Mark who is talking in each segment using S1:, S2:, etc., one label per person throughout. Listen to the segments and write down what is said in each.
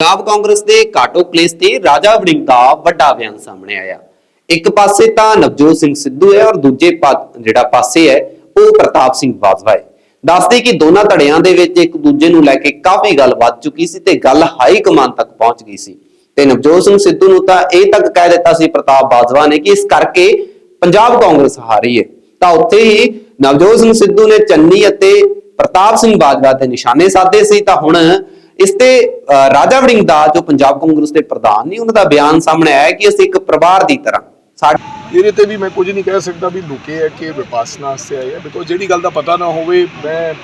S1: ਪੰਜਾਬ ਕਾਂਗਰਸ ਦੇ ਕਾਟੋ ਕਲੇਸ ਤੇ ਰਾਜਾ ਵੜਿੰਗ ਦਾ ਵੱਡਾ ਬਿਆਨ ਸਾਹਮਣੇ ਆਇਆ। ਇੱਕ ਪਾਸੇ ਤਾਂ ਨਵਜੋਤ ਸਿੰਘ ਸਿੱਧੂ ਹੈ ਔਰ ਦੂਜੇ ਜਿਹੜਾ ਪਾਸੇ ਹੈ, ਉਹ ਪ੍ਰਤਾਪ ਸਿੰਘ ਬਾਜਵਾ ਹੈ। ਦੱਸਦੇ ਕਿ ਦੋਨਾਂ ਧੜਿਆਂ ਦੇ ਵਿੱਚ ਇੱਕ ਦੂਜੇ ਨੂੰ ਲੈ ਕੇ ਕਾਫੀ ਗੱਲ ਵੱਧ ਚੁੱਕੀ ਸੀ ਤੇ ਗੱਲ ਹਾਈ ਕਮਾਨ ਤੱਕ ਪਹੁੰਚ ਗਈ ਸੀ। ਤੇ ਨਵਜੋਤ ਸਿੰਘ ਸਿੱਧੂ ਨੂੰ ਤਾਂ ਇਹ ਤੱਕ ਕਹਿ ਦਿੱਤਾ ਸੀ ਪ੍ਰਤਾਪ ਬਾਜਵਾ ਨੇ ਕਿ ਇਸ ਕਰਕੇ ਪੰਜਾਬ ਕਾਂਗਰਸ ਹਾਰੀ ਹੈ। ਤਾਂ ਉੱਥੇ ਹੀ ਨਵਜੋਤ ਸਿੰਘ ਸਿੱਧੂ ਨੇ ਚੰਨੀ ਅਤੇ ਪ੍ਰਤਾਪ ਸਿੰਘ ਬਾਜਵਾ ਤੇ ਨਿਸ਼ਾਨੇ ਸਾਧੇ ਸੀ। ਤਾਂ ਹੁਣ ਇਸ ਤੇ ਰਾਜਾ ਵੜਿੰਗ ਦਾ ਜੋ ਪੰਜਾਬ ਕਾਂਗਰਸ ਦੇ ਪ੍ਰਧਾਨ ਨੇ, ਉਹਨਾਂ ਦਾ ਬਿਆਨ ਸਾਹਮਣੇ ਆਇਆ ਕਿ ਅਸੀਂ ਇੱਕ ਪਰਿਵਾਰ ਦੀ ਤਰ੍ਹਾਂ
S2: ਇਹਦੇ ਤੇ ਵੀ ਮੈਂ ਕੁਝ ਨਹੀਂ ਕਹਿ ਸਕਦਾ ਵੀ ਲੁਕੇ ਹੈ ਕਿ ਵਿਪਾਸਨਾ ਸੇ ਆਏ ਹੈ। ਬਿਕੋਜ਼ ਜਿਹੜੀ ਗੱਲ ਦਾ ਪਤਾ ਨਾ ਹੋਵੇ, ਮੈਂ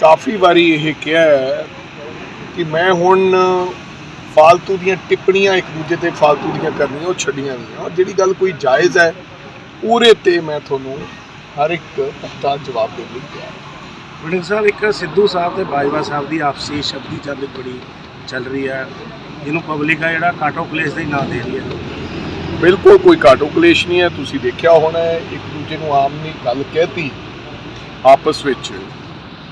S2: ਕਾਫੀ ਵਾਰੀ ਇਹ ਕਿਹਾ ਹੈ ਕਿ ਮੈਂ ਹੁਣ ਫਾਲਤੂ ਦੀਆਂ ਟਿੱਪਣੀਆਂ ਇੱਕ ਦੂਜੇ ਤੇ ਫਾਲਤੂ ਦੀਆਂ ਕਰਨੀਆਂ, ਉਹ ਛੱਡੀਆਂ ਨਹੀਂ ਔਰ ਜਿਹੜੀ ਗੱਲ ਕੋਈ ਜਾਇਜ਼ ਹੈ, ਉਹਦੇ ਤੇ ਮੈਂ ਤੁਹਾਨੂੰ ਹਰ ਇੱਕ ਪੁਖਤਾ ਜਵਾਬ ਦੇਣ ਲਈ ਤਿਆਰ ਹਾਂ।
S3: ਵੜਿੰਗ ਸਾਹਿਬ, ਇੱਕ ਸਿੱਧੂ ਸਾਹਿਬ ਤੇ ਬਾਜਵਾ ਸਾਹਿਬ ਦੀ ਆਪਸੀ ਸ਼ਬਦੀ ਚੱਲ ਬੜੀ ਚੱਲ ਰਹੀ ਹੈ। ਇਹਨੂੰ ਪਬਲਿਕ ਆ ਜਿਹੜਾ ਕਾਟੋ ਕਲੇਸ਼ ਦਾ ਹੀ ਨਾਂ ਦੇ ਰਹੀ ਹੈ।
S2: ਬਿਲਕੁਲ ਕੋਈ ਕਾਟੋ ਕਲੇਸ਼ ਨਹੀਂ ਹੈ। ਤੁਸੀਂ ਦੇਖਿਆ ਹੋਣਾ ਹੈ, ਇੱਕ ਦੂਜੇ ਨੂੰ ਆਮ ਨਹੀਂ ਗੱਲ ਕਹਿਤੀ ਆਪਸ ਵਿੱਚ।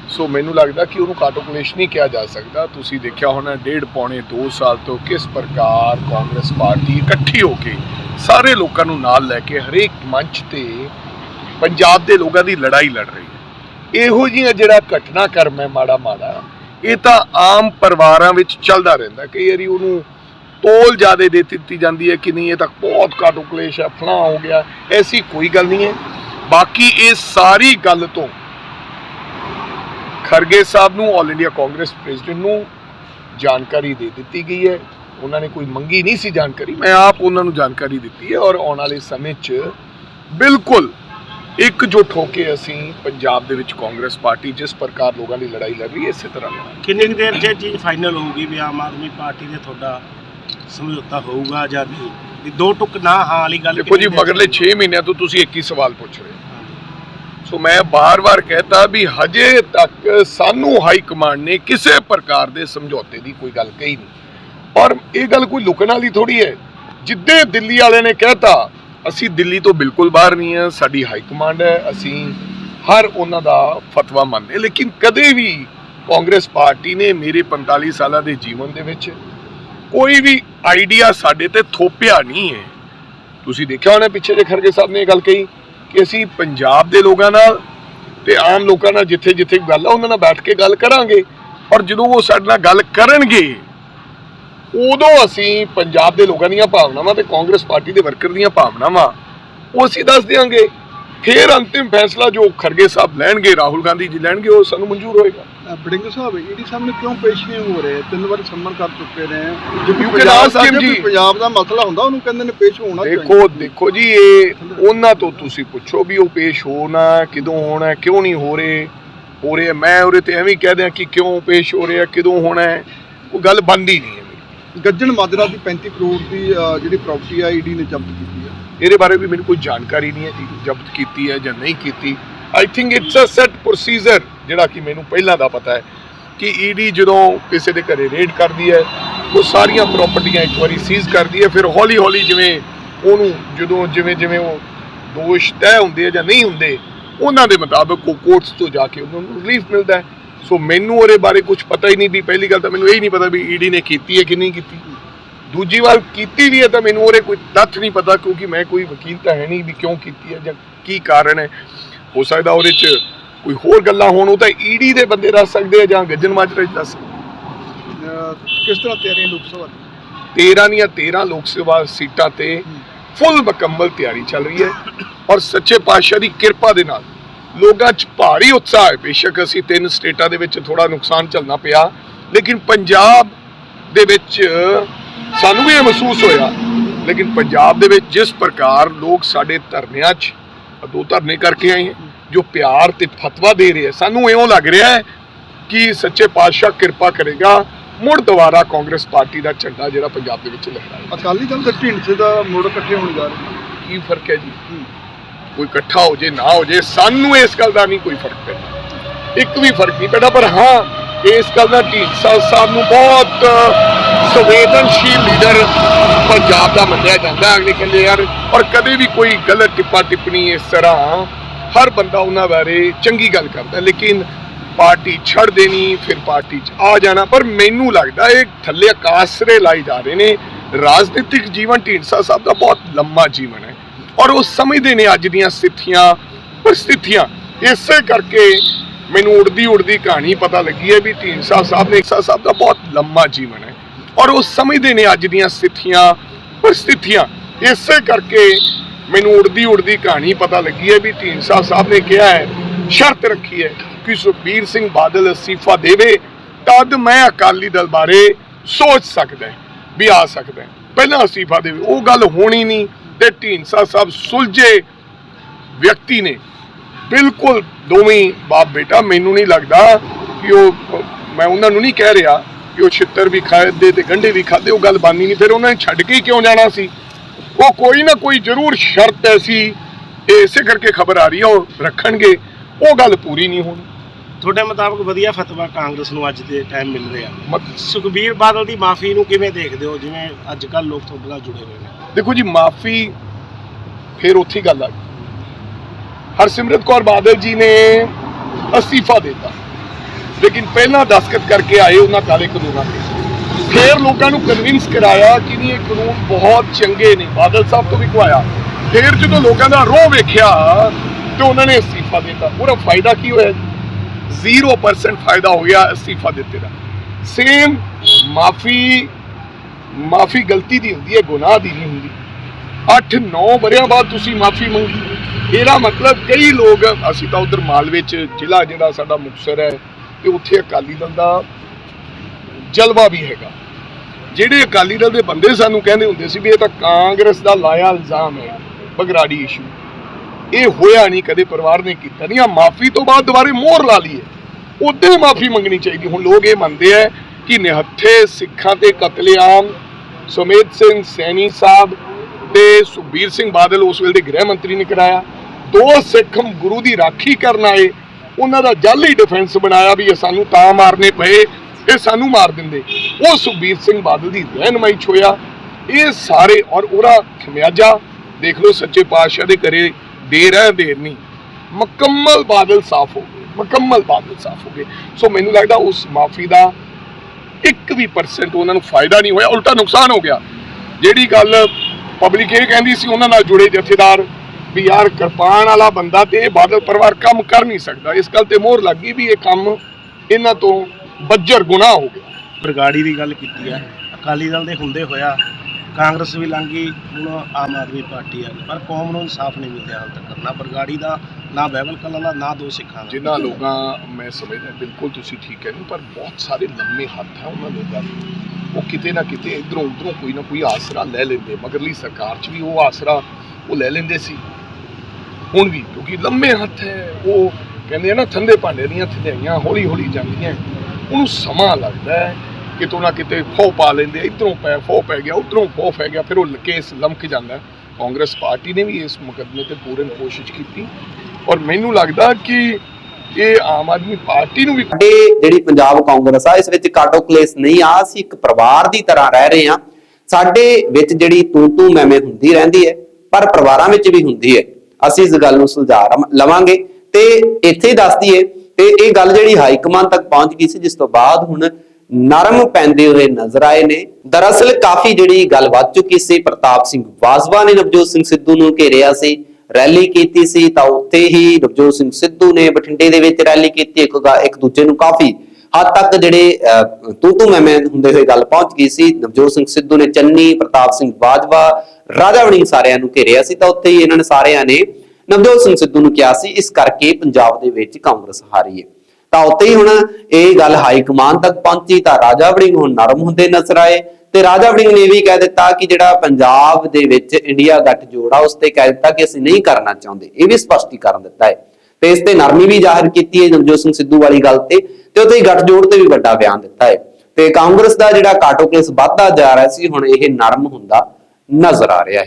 S2: ਸੋ ਮੈਨੂੰ ਲੱਗਦਾ ਕਿ ਉਹਨੂੰ ਕਾਟੋ ਕਲੇਸ਼ ਨਹੀਂ ਕਿਹਾ ਜਾ ਸਕਦਾ। ਤੁਸੀਂ ਦੇਖਿਆ ਹੋਣਾ ਡੇਢ ਪੌਣੇ 2 ਸਾਲ ਤੋਂ ਕਿਸ ਪ੍ਰਕਾਰ ਕਾਂਗਰਸ ਪਾਰਟੀ ਇਕੱਠੀ ਹੋ ਕੇ ਸਾਰੇ ਲੋਕਾਂ ਨੂੰ ਨਾਲ ਲੈ ਕੇ ਹਰੇਕ ਮੰਚ ਤੇ ਪੰਜਾਬ ਦੇ ਲੋਕਾਂ ਦੀ ਲੜਾਈ ਲੜ ਰਹੀ ਇਹੋ ਜਿਹੀਆਂ ਜਿਹੜਾ ਘਟਨਾਕ੍ਰਮ ਹੈ ਮਾੜਾ ਮਾੜਾ, ਇਹ ਤਾਂ ਆਮ ਪਰਿਵਾਰਾਂ ਵਿੱਚ ਚੱਲਦਾ ਰਹਿੰਦਾ। ਕਈ ਵਾਰੀ ਉਹਨੂੰ ਤੋਲ ਜ਼ਿਆਦਾ ਦੇ ਦਿੱਤੀ ਜਾਂਦੀ ਹੈ ਕਿ ਨਹੀਂ, ਇਹ ਤਾਂ ਬਹੁਤ ਕਾਟੂ ਕਲੇਸ਼ ਹੈ, ਫਲਾਂ ਹੋ ਗਿਆ, ਐਸੀ ਕੋਈ ਗੱਲ ਨਹੀਂ ਹੈ। ਬਾਕੀ ਇਹ ਸਾਰੀ ਗੱਲ ਤੋਂ ਖਰਗੇ ਸਾਹਿਬ ਨੂੰ ਆਲ ਇੰਡੀਆ ਕਾਂਗਰਸ ਪ੍ਰੈਜ਼ੀਡੈਂਟ ਨੂੰ ਜਾਣਕਾਰੀ ਦੇ ਦਿੱਤੀ ਗਈ ਹੈ। ਉਹਨਾਂ ਨੇ ਕੋਈ ਮੰਗੀ ਨਹੀਂ ਸੀ ਜਾਣਕਾਰੀ। ਮੈਂ ਆਪ ਉਹਨਾਂ ਨੂੰ ਜਾਣਕਾਰੀ ਦਿੱਤੀ ਹੈ ਔਰ ਆਉਣ ਵਾਲੇ ਸਮੇਂ 'ਚ ਬਿਲਕੁਲ ਇਕਜੁੱਟ ਹੋ ਕੇ ਅਸੀਂ ਪੰਜਾਬ ਦੇ ਵਿੱਚ ਕਾਂਗਰਸ ਪਾਰਟੀ ਜਿਸ ਪ੍ਰਕਾਰ ਲੋਕਾਂ ਦੀ ਲੜਾਈ ਲੜ ਰਹੀ ਹੈ ਇਸੇ ਤਰ੍ਹਾਂ ਲੜਾਂਗੇ
S3: ਕਿੰਨੀ ਕੁ ਦੇਰ 'ਚ ਇਹ ਚੀਜ਼ ਫਾਈਨਲ ਹੋਊਗੀ ਵੀ ਆਮ ਆਦਮੀ ਪਾਰਟੀ ਦੇ ਤੁਹਾਡਾ ਸਮਝੌਤਾ ਹੋਊਗਾ ਜਾਂ ਨਹੀਂ? ਵੀ ਦੋ ਟੁਕ ਨਾ ਹਾਂ ਵਾਲੀ ਗੱਲ
S2: ਦੇਖੋ ਜੀ
S3: ਕਿੰਨੀ ਦੇਰ 'ਚ
S2: ਮਗਰਲੇ 6 ਮਹੀਨਿਆਂ ਤੋਂ ਤੁਸੀਂ ਇੱਕ ਹੀ ਸਵਾਲ ਪੁੱਛ ਰਹੇ ਹੋ। ਸੋ ਮੈਂ ਬਾਰ-ਬਾਰ ਕਹਤਾ ਵੀ ਹਜੇ ਤੱਕ ਸਾਨੂੰ ਹਾਈ ਕਮਾਂਡ ਨੇ ਕਿਸੇ ਪ੍ਰਕਾਰ ਦੇ ਸਮਝੌਤੇ ਦੀ ਕੋਈ ਗੱਲ ਕਹੀ ਨਹੀਂ। ਔਰ ਇਹ ਗੱਲ ਕੋਈ ਲੁਕਣ ਵਾਲੀ ਥੋੜੀ ਹੈ। ਜਿੱਦੇ ਦਿੱਲੀ ਵਾਲਿਆਂ ਨੇ ਕਹਿਤਾ ਅਸੀਂ ਦਿੱਲੀ ਤੋਂ ਬਿਲਕੁਲ ਬਾਹਰ ਨਹੀਂ ਹੈ, ਸਾਡੀ ਹਾਈ ਕਮਾਂਡ ਹੈ, ਅਸੀਂ ਹਰ ਉਹਨਾਂ ਦਾ ਫਤਵਾ ਮੰਨਦੇ ਲੇਕਿਨ ਕਦੇ ਵੀ ਕਾਂਗਰਸ ਪਾਰਟੀ ਨੇ ਮੇਰੇ 45 ਸਾਲਾਂ ਦੇ ਜੀਵਨ ਦੇ ਵਿੱਚ ਕੋਈ ਵੀ ਆਈਡੀਆ ਸਾਡੇ ਤੇ ਥੋਪਿਆ ਨਹੀਂ ਹੈ। ਤੁਸੀਂ ਦੇਖਿਆ ਹੋਣਾ ਪਿੱਛੇ ਜੇ ਖਰਗੇ ਸਾਹਿਬ ਨੇ ਇਹ ਗੱਲ ਕਹੀ ਕਿ ਅਸੀਂ ਪੰਜਾਬ ਦੇ ਲੋਕਾਂ ਨਾਲ ਤੇ ਆਮ ਲੋਕਾਂ ਨਾਲ ਜਿੱਥੇ ਜਿੱਥੇ ਗੱਲ ਆ, ਉਹਨਾਂ ਨਾਲ ਬੈਠ ਕੇ ਗੱਲ ਕਰਾਂਗੇ। ਔਰ ਜਦੋਂ ਉਹ ਸਾਡੇ ਨਾਲ ਗੱਲ ਕਰਨਗੇ ਉਦੋਂ ਅਸੀਂ ਪੰਜਾਬ ਦੇ ਲੋਕਾਂ ਦੀਆਂ ਭਾਵਨਾਵਾਂ ਤੇ ਕਾਂਗਰਸ ਪਾਰਟੀ ਦੇ ਵਰਕਰ ਦੀਆਂ ਭਾਵਨਾਵਾਂ ਉਹ ਅਸੀਂ ਦੱਸ ਦਿਆਂਗੇ। ਫਿਰ ਅੰਤਿਮ ਫੈਸਲਾ ਜੋ ਖਰਗੇ ਸਾਹਿਬ ਲੈਣਗੇ ਰਾਹੁਲ ਗਾਂਧੀ ਜੀ ਲੈਣਗੇ ਉਹ ਸਾਨੂੰ ਮਨਜ਼ੂਰ ਹੋਏਗਾ।
S4: ਬੜਿੰਗ ਸਾਹਿਬ ਈਡੀ ਸਾਹਮਣੇ ਕਿਉਂ ਪੇਸ਼ ਨਹੀਂ ਹੋ ਰਹੇ? ਤਿੰਨ ਵਾਰੀ ਸੰਮਨ ਕਰ ਚੁੱਕੇ ਨੇ। ਜੇ ਕੋਈ
S2: You can
S4: ਪੰਜਾਬ ਜੇ ਪੰਜਾਬ ਦਾ ਮਸਲਾ ਹੁੰਦਾ ਉਹਨੂੰ ਕਹਿੰਦੇ ਨੇ ਪੇਸ਼ ਹੋਣਾ
S2: ਦੇਖੋ ਦੇਖੋ ਜੀ ਇਹ ਉਹਨਾਂ ਤੋਂ ਤੁਸੀਂ ਪੁੱਛੋ ਵੀ ਉਹ ਪੇਸ਼ ਹੋਣਾ ਕਿਦੋਂ ਹੋਣਾ ਕਿਉਂ ਨਹੀਂ ਹੋ ਰਹੇ ਹੋ ਰਹੇ ਮੈਂ ਉਹਦੇ ਤੇ ਐਵੇਂ ਕਹਿ ਦਿਆਂ ਕਿ ਕਿਉਂ ਪੇਸ਼ ਹੋ ਰਿਹਾ ਕਿਦੋਂ ਹੋਣਾ ਉਹ ਗੱਲ ਬੰਦੀ ਨਹੀਂ।
S4: ਗੱਜਣ ਮਾਜਰਾ ਦੀ 35 ਕਰੋੜ ਦੀ ਅਹ, ਜਿਹੜੀ ਪ੍ਰਾਪਰਟੀ ਆ ਈਡੀ ਨੇ ਜ਼ਬਤ ਕੀਤੀ ਹੈ
S2: ਇਹਦੇ ਬਾਰੇ ਵੀ ਮੈਨੂੰ ਕੋਈ ਜਾਣਕਾਰੀ ਨਹੀਂ ਹੈ ਜੀ ਜ਼ਬਤ ਕੀਤੀ ਹੈ ਜਾਂ ਨਹੀਂ ਕੀਤੀ। I think it's a set procedure ਜਿਹੜਾ ਕਿ ਮੈਨੂੰ ਪਹਿਲਾਂ ਦਾ ਪਤਾ ਹੈ ਕਿ ਈਡੀ ਜਦੋਂ ਕਿਸੇ ਦੇ ਘਰੇ ਰੇਡ ਕਰਦੀ ਹੈ ਉਹ ਸਾਰੀਆਂ ਪ੍ਰਾਪਰਟੀਆਂ ਇੱਕ ਵਾਰੀ ਸੀਜ਼ ਕਰਦੀ ਹੈ ਫਿਰ ਹੌਲੀ ਹੌਲੀ ਜਿਵੇਂ ਉਹਨੂੰ ਜਦੋਂ ਜਿਵੇਂ ਜਿਵੇਂ ਉਹ ਦੋਸ਼ ਤੈਅ ਹੁੰਦੇ ਆ ਜਾਂ ਨਹੀਂ ਹੁੰਦੇ ਉਹਨਾਂ ਦੇ ਮੁਤਾਬਕ ਉਹ ਕੋਰਟਸ ਤੋਂ ਜਾ ਕੇ ਉਹਨਾਂ ਨੂੰ ਰਿਲੀਫ ਮਿਲਦਾ ਹੈ। ਸੋ ਮੈਨੂੰ ਉਹਦੇ ਬਾਰੇ ਕੁਝ ਪਤਾ ਹੀ ਨਹੀਂ ਵੀ ਪਹਿਲੀ ਗੱਲ ਤਾਂ ਮੈਨੂੰ ਇਹ ਹੀ ਨਹੀਂ ਪਤਾ ਵੀ ਈਡੀ ਨੇ ਕੀਤੀ ਹੈ ਕਿ ਨਹੀਂ ਕੀਤੀ। ਦੂਜੀ ਵਾਰ ਕੀਤੀ ਵੀ ਹੈ ਤਾਂ ਮੈਨੂੰ ਉਹਦੇ ਕੋਈ ਤੱਥ ਨਹੀਂ ਪਤਾ ਕਿਉਂਕਿ ਮੈਂ ਕੋਈ ਵਕੀਲ ਤਾਂ ਹੈ ਨਹੀਂ ਵੀ ਕਿਉਂ ਕੀਤੀ ਹੈ ਜਾਂ ਕੀ ਕਾਰਨ ਹੈ। ਹੋ ਸਕਦਾ ਉਹਦੇ 'ਚ ਕੋਈ ਹੋਰ ਗੱਲਾਂ ਹੋਣ ਉਹ ਤਾਂ ਈਡੀ ਦੇ ਬੰਦੇ ਦੱਸ ਸਕਦੇ ਆ ਜਾਂ ਗੱਜਨ ਮਾਜਰਾ ਦੱਸ
S4: ਕਿਸ ਤਰ੍ਹਾਂ ਤਿਆਰੀ ਲੋਕ ਸਭਾ ਦੀ
S2: 13 ਦੀਆਂ 13 ਲੋਕ ਸਭਾ ਸੀਟਾਂ ਤੇ ਫੁੱਲ ਮੁਕੰਮਲ ਤਿਆਰੀ ਚੱਲ ਰਹੀ ਹੈ ਔਰ ਸੱਚੇ ਪਾਤਸ਼ਾਹ ਦੀ ਕਿਰਪਾ ਦੇ ਨਾਲ ਲੋਕਾਂ 'ਚ ਭਾਰੀ ਉਤਸ਼ਾਹ ਹੈ। ਬੇਸ਼ੱਕ ਅਸੀਂ ਤਿੰਨ ਸਟੇਟਾਂ ਦੇ ਵਿੱਚ ਥੋੜਾ ਨੁਕਸਾਨ ਝੱਲਣਾ ਪਿਆ ਲੇਕਿਨ ਪੰਜਾਬ ਦੇ ਵਿੱਚ ਸਾਨੂੰ ਵੀ ਇਹ ਮਹਿਸੂਸ ਹੋਇਆ। ਲੇਕਿਨ ਪੰਜਾਬ ਦੇ ਵਿੱਚ ਜਿਸ ਪ੍ਰਕਾਰ ਲੋਕ ਸਾਡੇ ਧਰਨਿਆਂ 'ਚ ਦੋ ਧਰਨੇ ਕਰਕੇ ਆਏ ਜੋ ਪਿਆਰ ਤੇ ਫਤਵਾ ਦੇ ਰਹੇ ਸਾਨੂੰ ਇਉਂ ਲੱਗ ਰਿਹਾ ਹੈ ਕਿ ਸੱਚੇ ਪਾਤਸ਼ਾਹ ਕਿਰਪਾ ਕਰੇਗਾ ਮੁੜ ਦੁਬਾਰਾ ਕਾਂਗਰਸ ਪਾਰਟੀ ਦਾ ਝੰਡਾ ਜਿਹੜਾ ਪੰਜਾਬ ਦੇ ਵਿੱਚ ਲਹਿਰਾਏਗਾ
S4: ਅਕਾਲੀ ਦਲ ਦੇ ਢਿੰਡਸੇ ਦਾ ਮੁੜ ਇਕੱਠੇ ਹੋਣ ਜਾ ਰਹੇ
S2: ਕੀ ਫ਼ਰਕ ਹੈ ਜੀ? ਕੋਈ ਇਕੱਠਾ ਹੋ ਜੇ, ਨਾ ਹੋ ਜੇ, ਸਾਨੂੰ ਇਸ ਗੱਲ ਦਾ ਨਹੀਂ ਕੋਈ ਫ਼ਰਕ ਪੈਂਦਾ। ਇੱਕ ਵੀ ਫ਼ਰਕ ਨਹੀਂ ਪੈਂਦਾ, ਪਰ ਹਾਂ, ਇਸ ਗੱਲ ਦਾ ਢੀਂਡਸਾ ਸਾਹਿਬ ਨੂੰ ਬਹੁਤ ਸੰਵੇਦਨਸ਼ੀਲ ਲੀਡਰ ਪੰਜਾਬ ਦਾ ਮੰਨਿਆ ਜਾਂਦਾ ਅਗਲੇ ਕਹਿੰਦੇ ਯਾਰ ਔਰ ਕਦੇ ਵੀ ਕੋਈ ਗਲਤ ਟਿੱਪਾ ਟਿੱਪਣੀ ਇਸ ਤਰ੍ਹਾਂ, ਹਰ ਬੰਦਾ ਉਹਨਾਂ ਬਾਰੇ ਚੰਗੀ ਗੱਲ ਕਰਦਾ, ਲੇਕਿਨ ਪਾਰਟੀ ਛੱਡ ਦੇਣੀ, ਫਿਰ ਪਾਰਟੀ 'ਚ ਆ ਜਾਣਾ। ਪਰ ਮੈਨੂੰ ਲੱਗਦਾ ਇਹ ਥੱਲੇ ਆਕਾਸਰੇ ਲਾਈ ਜਾ ਰਹੇ ਨੇ। ਰਾਜਨੀਤਿਕ ਜੀਵਨ ਢੀਂਡਸਾ ਸਾਹਿਬ ਦਾ ਬਹੁਤ ਲੰਮਾ ਜੀਵਨ ਹੈ। ਔਰ ਉਹ ਸਮਝਦੇ ਨੇ ਅੱਜ ਦੀਆਂ ਸਥਿਤੀਆਂ, ਪਰਿਸਥਿਤੀਆਂ। ਇਸੇ ਕਰਕੇ ਮੈਨੂੰ ਉੜਦੀ ਉੜਦੀ ਕਹਾਣੀ ਪਤਾ ਲੱਗੀ ਹੈ ਵੀ ਢੀਂਡਸਾ ਸਾਹਿਬ ਨੇ, ਢੀਂਡਸਾ ਸਾਹਿਬ ਦਾ ਬਹੁਤ ਲੰਮਾ ਜੀਵਨ ਹੈ। ਔਰ ਉਹ ਸਮਝਦੇ ਨੇ ਅੱਜ ਦੀਆਂ ਸਥਿਤੀਆਂ, ਪਰਿਸਥਿਤੀਆਂ। ਇਸੇ ਕਰਕੇ ਮੈਨੂੰ ਉੜਦੀ ਉੜਦੀ ਕਹਾਣੀ ਪਤਾ ਲੱਗੀ ਹੈ ਵੀ ਢੀਂਡਸਾ ਸਾਹਿਬ ਨੇ ਕਿਹਾ ਹੈ, ਸ਼ਰਤ ਰੱਖੀ ਹੈ ਕਿ ਸੁਖਬੀਰ ਸਿੰਘ ਬਾਦਲ ਅਸਤੀਫਾ ਦੇਵੇ, ਤਦ ਮੈਂ ਅਕਾਲੀ ਦਲ ਬਾਰੇ ਸੋਚ ਸਕਦਾ ਵੀ ਆ ਸਕਦਾ ਪਹਿਲਾਂ ਅਸਤੀਫਾ ਦੇਵੇ, ਉਹ ਗੱਲ ਹੋਣੀ ਨਹੀਂ। ਤੇ ਢੀਂਡਸਾ ਸਾਹਿਬ ਸੁਲਝੇ ਵਿਅਕਤੀ ਨੇ। ਬਿਲਕੁਲ ਦੋਵੇਂ ਬਾਪ ਬੇਟਾ ਮੈਨੂੰ ਨਹੀਂ ਲੱਗਦਾ ਕਿ ਉਹ, ਮੈਂ ਉਹਨਾਂ ਨੂੰ ਨਹੀਂ ਕਹਿ ਰਿਹਾ ਕਿ ਉਹ ਛਿੱਤਰ ਵੀ ਖਾਦੇ ਤੇ ਗੰਢੇ ਵੀ ਖਾਦੇ, ਉਹ ਗੱਲ ਬਾਨੀ ਨਹੀਂ। ਫਿਰ ਉਹਨਾਂ ਨੇ ਛੱਡ ਕੇ ਕਿਉਂ ਜਾਣਾ ਸੀ? ਉਹ ਕੋਈ ਨਾ ਕੋਈ ਜ਼ਰੂਰ ਸ਼ਰਤ ਐਸੀ ਇਹ ਇਸੇ ਕਰਕੇ ਖਬਰ ਆ ਰਹੀ ਹੈ ਉਹ ਰੱਖਣਗੇ। ਉਹ ਗੱਲ ਪੂਰੀ ਨਹੀਂ ਹੋਣੀ।
S3: ਤੁਹਾਡੇ ਮੁਤਾਬਕ ਵਧੀਆ ਫਤਵਾ ਕਾਂਗਰਸ ਨੂੰ ਅੱਜ ਦੇ ਟਾਈਮ ਮਿਲ ਰਿਹਾ। ਸੁਖਬੀਰ ਬਾਦਲ ਦੀ ਮਾਫੀ ਨੂੰ ਕਿਵੇਂ ਦੇਖਦੇ ਹੋ? ਜਿਵੇਂ ਅੱਜ ਕੱਲ ਲੋਕ ਤੁਹਾਡੇ ਨਾਲ ਜੁੜੇ ਹੋਏ ਨੇ।
S2: ਦੇਖੋ ਜੀ ਮਾਫੀ ਫਿਰ ਉੱਥੇ ਗੱਲ ਆ ਗਈ। ਹਰਸਿਮਰਤ ਕੌਰ ਬਾਦਲ ਜੀ ਨੇ ਅਸਤੀਫਾ ਦਿੱਤਾ। ਲੇਕਿਨ ਪਹਿਲਾਂ ਦਸਖਤ ਕਰਕੇ ਆਏ ਉਹਨਾਂ ਕਾਲੇ ਕਾਨੂੰਨਾਂ ਤੇ। ਫਿਰ ਲੋਕਾਂ ਨੂੰ ਕਨਵਿੰਸ ਕਰਾਇਆ ਕਿ ਨਹੀਂ ਇਹ ਕਾਨੂੰਨ ਬਹੁਤ ਚੰਗੇ ਨੇ। ਬਾਦਲ ਸਾਹਿਬ ਤੋਂ ਵੀ ਕਵਾਇਆ ਫਿਰ ਜਦੋਂ ਲੋਕਾਂ ਦਾ ਰੋਹ ਵੇਖਿਆ ਤੇ ਉਹਨਾਂ ਨੇ ਅਸਤੀਫਾ ਦਿੱਤਾ। ਉਹਦਾ ਫਾਇਦਾ ਕੀ ਹੋਇਆ 0% ਫਾਇਦਾ ਹੋ ਗਿਆ ਅਸਤੀਫਾ ਦਿੱਤੇ ਦਾ। ਸੇਮ ਮਾਫੀ ਮਾਫੀ ਗਲਤੀ ਦੀ ਹੁੰਦੀ ਹੈ, ਗੁਨਾਹ ਦੀ ਨਹੀਂ ਹੁੰਦੀ। 8-9 ਵਰਿਆਂ ਬਾਅਦ ਤੁਸੀਂ ਮਾਫੀ ਮੰਗੀ। ਇਹਦਾ ਮਤਲਬ ਕਈ ਲੋਕ, ਅਸੀਂ ਤਾਂ ਉਧਰ ਮਾਲਵੇ ਚ ਜ਼ਿਲ੍ਹਾ ਜਿਹੜਾ ਸਾਡਾ ਮੁਕਤਸਰ ਹੈ, ਤੇ ਉੱਥੇ ਅਕਾਲੀ ਦਲ ਦਾ ਜਲਵਾ ਵੀ ਹੈਗਾ। ਜਿਹੜੇ ਅਕਾਲੀ ਦਲ ਦੇ ਬੰਦੇ ਸਾਨੂੰ ਕਹਿੰਦੇ ਹੁੰਦੇ ਸੀ ਵੀ ਇਹ ਤਾਂ ਕਾਂਗਰਸ ਦਾ ਲਾਇਆ ਇਲਜ਼ਾਮ ਹੈ ਬਗਰਾੜੀ ਇਸ਼ੂ ਇਹ ਹੋਇਆ ਨਹੀਂ, ਕਦੇ ਪਰਿਵਾਰ ਨੇ ਕੀਤਾ ਨਹੀਂ। ਆ ਮਾਫੀ ਤੋਂ ਬਾਅਦ ਦੁਬਾਰੇ ਮੋਹਰ ਲਾ ਲਈ ਹੈ ਉਦੋਂ ਮਾਫੀ ਮੰਗਣੀ ਚਾਹੀਦੀ। ਹੁਣ ਲੋਕ ਇਹ ਮੰਨਦੇ ਆ ਕਿ ਨਿਹੱਥੇ ਸਿੱਖਾਂ ਤੇ ਕਤਲੇਆਮ ਸੁਮੇਤ ਸਿੰਘ ਸੈਣੀ ਸਾਹਿਬ ਤੇ ਸੁਖਬੀਰ ਸਿੰਘ ਬਾਦਲ ਉਸ ਵੇਲੇ ਦੇ ਗ੍ਰਹਿ ਮੰਤਰੀ ਨੇ ਕਰਾਇਆ। ਦੋ ਸਿੱਖ ਗੁਰੂ ਦੀ ਰਾਖੀ ਕਰਨ ਆਏ। ਉਹਨਾਂ ਦਾ ਜਾਲੀ ਡਿਫੈਂਸ ਬਣਾਇਆ ਵੀ ਇਹ ਸਾਨੂੰ ਤਾਂ ਮਾਰਨੇ ਪਏ, ਇਹ ਸਾਨੂੰ ਮਾਰ ਦਿੰਦੇ। ਉਹ ਸੁਖਬੀਰ ਸਿੰਘ ਬਾਦਲ ਦੀ ਰਹਿਨਮਾਈ ਛੋਇਆ। ਇਹ ਸਾਰੇ ਔਰ ਉਹਦਾ ਖਮਿਆਜਾ। ਦੇਖ ਲਓ ਸੱਚੇ ਪਾਤਸ਼ਾਹ ਦੇ ਘਰੇ ਦੇਰ ਹੈ ਦੇਰ ਨਹੀਂ। ਮੁਕੰਮਲ ਬਾਦਲ ਸਾਫ਼ ਹੋ ਗਏ, ਮੁਕੰਮਲ ਬਾਦਲ ਸਾਫ਼ ਹੋ ਗਏ। ਸੋ ਮੈਨੂੰ ਲੱਗਦਾ ਉਸ ਮਾਫੀ ਦਾ ਇੱਕ ਵੀ ਉਹਨਾਂ ਨੂੰ ਫਾਇਦਾ ਨਹੀਂ ਹੋਇਆ, ਉਲਟਾ ਨੁਕਸਾਨ ਹੋ ਗਿਆ। ਜਿਹੜੀ ਗੱਲ ਪਬਲਿਕ ਇਹ ਕਹਿੰਦੀ ਸੀ, ਉਹਨਾਂ ਨਾਲ ਜੁੜੇ ਜਥੇਦਾਰ, ਵੀ ਯਾਰ ਕਿਰਪਾਨ ਵਾਲਾ ਬੰਦਾ ਤੇ ਇਹ ਬਾਦਲ ਪਰਿਵਾਰ ਕੰਮ ਕਰ ਨਹੀਂ ਸਕਦਾ। ਇਸ ਗੱਲ ਤੇ ਮੋਹਰ ਲੱਗ ਗਈ ਵੀ ਇਹ ਕੰਮ ਇਹਨਾਂ ਤੋਂ ਬੱਜਰ ਗੁਨਾਹ ਹੋ ਗਿਆ।
S3: ਬਰਗਾੜੀ ਦੀ ਗੱਲ ਕੀਤੀ ਹੈ ਅਕਾਲੀ ਦਲ ਦੇ ਹੁੰਦੇ ਹੋਇਆ ਕਾਂਗਰਸ ਵੀ ਲੰਘ ਹੁਣ ਆਮ ਆਦਮੀ ਪਾਰਟੀ ਆ ਗਈ। ਪਰ ਕੌਮ ਨੂੰ ਇਨਸਾਫ ਨਹੀਂ ਮਿਲਿਆ ਹਾਲ ਤੱਕ ਨਾ ਬਰਗਾੜੀ ਦਾ ਨਾ ਬਹਿਬਲ ਕਲਾਂ ਦਾ, ਨਾ ਦੋ ਸਿੱਖਾਂ ਦਾ।
S2: ਜਿਨ੍ਹਾਂ ਲੋਕਾਂ ਮੈਂ ਸਮਝਦਾ, ਬਿਲਕੁਲ ਤੁਸੀਂ ਠੀਕ ਕਹਿੰਦੇ ਪਰ ਬਹੁਤ ਸਾਰੇ ਲੰਮੇ ਹੱਥ ਆ ਉਹਨਾਂ ਲੋਕਾਂ ਦੇ ਉਹ ਕਿਤੇ ਨਾ ਕਿਤੇ ਇਧਰੋਂ ਉਧਰੋਂ ਕੋਈ ਨਾ ਕੋਈ ਆਸਰਾ ਲੈ ਲੈਂਦੇ। ਮਗਰਲੀ ਸਰਕਾਰ 'ਚ ਵੀ ਉਹ ਆਸਰਾ ਉਹ ਲੈ ਲੈਂਦੇ ਸੀ। ਹੁਣ ਵੀ, ਕਿਉਂਕਿ ਲੰਮੇ ਹੱਥ ਹੈ। ਉਹ ਕਹਿੰਦੇ ਆ ਨਾ ਠੰਡੇ ਭਾਂਡੇ ਦੀਆਂ ਥਿਆਈਆਂ ਹੌਲੀ ਹੌਲੀ ਜਾਂਦੀਆਂ। ਉਹਨੂੰ ਸਮਾਂ ਲੱਗਦਾ ਹੈ। ਕਿਤੋਂ ਨਾ ਕਿਤੇ ਫੋ ਪਾ ਲੈਂਦੇ ਇਧਰੋਂ ਪੈ ਫੋ ਪੈ ਗਿਆ, ਉਧਰੋਂ ਫੋ ਪੈ ਗਿਆ, ਫਿਰ ਉਹ ਕੇਸ ਲੰਮਕ ਜਾਂਦਾ। ਕਾਂਗਰਸ ਪਾਰਟੀ ਨੇ ਵੀ ਇਸ ਮੁਕੱਦਮੇ ਤੇ ਪੂਰਨ ਕੋਸ਼ਿਸ਼ ਕੀਤੀ। ਔਰ ਮੈਨੂੰ ਲੱਗਦਾ ਕਿ ਇਹ ਆਮ ਆਦਮੀ ਪਾਰਟੀ ਨੂੰ ਵੀ
S1: ਸਾਡੇ ਜਿਹੜੀ ਪੰਜਾਬ ਕਾਂਗਰਸ ਆ, ਇਸ ਵਿੱਚ ਕਾਟੋ ਕਲੇਸ ਨਹੀਂ ਆ, ਅਸੀਂ ਇੱਕ ਪਰਿਵਾਰ ਦੀ ਤਰ੍ਹਾਂ ਰਹਿ ਰਹੇ ਆ। ਸਾਡੇ ਵਿੱਚ ਜਿਹੜੀ ਤੂੰ ਤੂੰ ਮੈਂ ਹੁੰਦੀ ਰਹਿੰਦੀ ਹੈ, ਪਰ ਪਰਿਵਾਰਾਂ ਵਿੱਚ ਵੀ ਹੁੰਦੀ ਹੈ। ਅਸੀਂ ਇਸ ਗੱਲ ਨੂੰ ਸੁਲਝਾ ਲਵਾਂਗੇ। ਤੇ ਇੱਥੇ ਹੀ ਦੱਸ ਤੇ ਇਹ ਗੱਲ ਜਿਹੜੀ ਹਾਈ ਕਮਾਂਡ ਤੱਕ ਪਹੁੰਚ ਗਈ ਸੀ, ਜਿਸ ਤੋਂ ਬਾਅਦ ਹੁਣ ਨਰਮ ਪੈਂਦੇ ਹੋਏ ਨਜ਼ਰ ਆਏ ਨੇ। ਦਰਅਸਲ ਕਾਫੀ ਜਿਹੜੀ ਗੱਲ ਵੱਧ ਚੁੱਕੀ ਸੀ ਪ੍ਰਤਾਪ ਸਿੰਘ ਬਾਜਵਾ ਨੇ ਨਵਜੋਤ ਸਿੰਘ ਸਿੱਧੂ ਨੂੰ ਘੇਰਿਆ ਸੀ ਰੈਲੀ ਕੀਤੀ ਸੀ ਤਾਂ ਉੱਥੇ ਹੀ ਨਵਜੋਤ ਸਿੰਘ ਸਿੱਧੂ ਨੇ ਬਠਿੰਡੇ ਦੇ ਵਿੱਚ ਰੈਲੀ ਕੀਤੀ ਇੱਕ ਇੱਕ ਦੂਜੇ ਨੂੰ ਕਾਫੀ ਹੱਦ ਤੱਕ ਜਿਹੜੇ ਅਹ, ਤੂੰ ਤੂੰ ਮੈਂ ਮੈਂ ਹੁੰਦੇ ਹੋਏ ਗੱਲ ਪਹੁੰਚ ਗਈ ਸੀ। ਨਵਜੋਤ ਸਿੰਘ ਸਿੱਧੂ ਨੇ ਚੰਨੀ ਪ੍ਰਤਾਪ ਸਿੰਘ ਬਾਜਵਾ ਰਾਜਾ ਵੜਿੰਗ ਸਾਰਿਆਂ ਨੂੰ ਘੇਰਿਆ ਸੀ ਤਾਂ ਉੱਥੇ ਹੀ ਇਹਨਾਂ ਨੇ ਸਾਰਿਆਂ ਨੇ ਨਵਜੋਤ ਸਿੰਘ ਸਿੱਧੂ ਨੂੰ ਕਿਹਾ ਸੀ ਇਸ ਕਰਕੇ ਪੰਜਾਬ ਦੇ ਵਿੱਚ ਕਾਂਗਰਸ ਹਾਰੀ ਹੈ। ਤਾਂ ਉੱਤੇ ਹੀ ਹੁਣ ਇਹ ਗੱਲ ਹਾਈ ਕਮਾਨ ਤੱਕ ਪਹੁੰਚੀ, ਤਾਂ ਰਾਜਾ ਵੜਿੰਗ ਹੁਣ ਨਰਮ ਹੁੰਦੇ ਨਜ਼ਰ ਆਏ। ਤੇ ਰਾਜਾ ਵੜਿੰਗ ਨੇ ਇਹ ਵੀ ਕਹਿ ਦਿੱਤਾ ਕਿ ਜਿਹੜਾ ਪੰਜਾਬ ਦੇ ਵਿੱਚ ਇੰਡੀਆ ਗੱਠ ਜੋੜਾ, ਉਸ ਤੇ ਕਹਿ ਦਿੱਤਾ ਕਿ ਅਸੀਂ ਨਹੀਂ ਕਰਨਾ ਚਾਹੁੰਦੇ। ਇਹ ਵੀ ਸਪਸ਼ਟੀਕਰਨ ਦਿੱਤਾ ਹੈ। ਤੇ ਇਸ ਤੇ ਨਰਮੀ ਵੀ ਜ਼ਾਹਿਰ ਕੀਤੀ ਹੈ ਨਵਜੋਤ ਸਿੰਘ ਸਿੱਧੂ ਵਾਲੀ ਗੱਲ ਤੇ ਤੇ ਉੱਥੇ ਹੀ ਗੱਠ ਜੋੜ ਤੇ ਵੀ ਵੱਡਾ ਬਿਆਨ ਦਿੱਤਾ ਹੈ। ਤੇ ਕਾਂਗਰਸ ਦਾ ਜਿਹੜਾ ਕਾਟੋ ਕੇਸ ਵੱਧਦਾ ਜਾ ਰਿਹਾ ਸੀ, ਹੁਣ ਇਹ ਨਰਮ ਹੁੰਦਾ ਨਜ਼ਰ ਆ ਰਿਹਾ ਹੈ।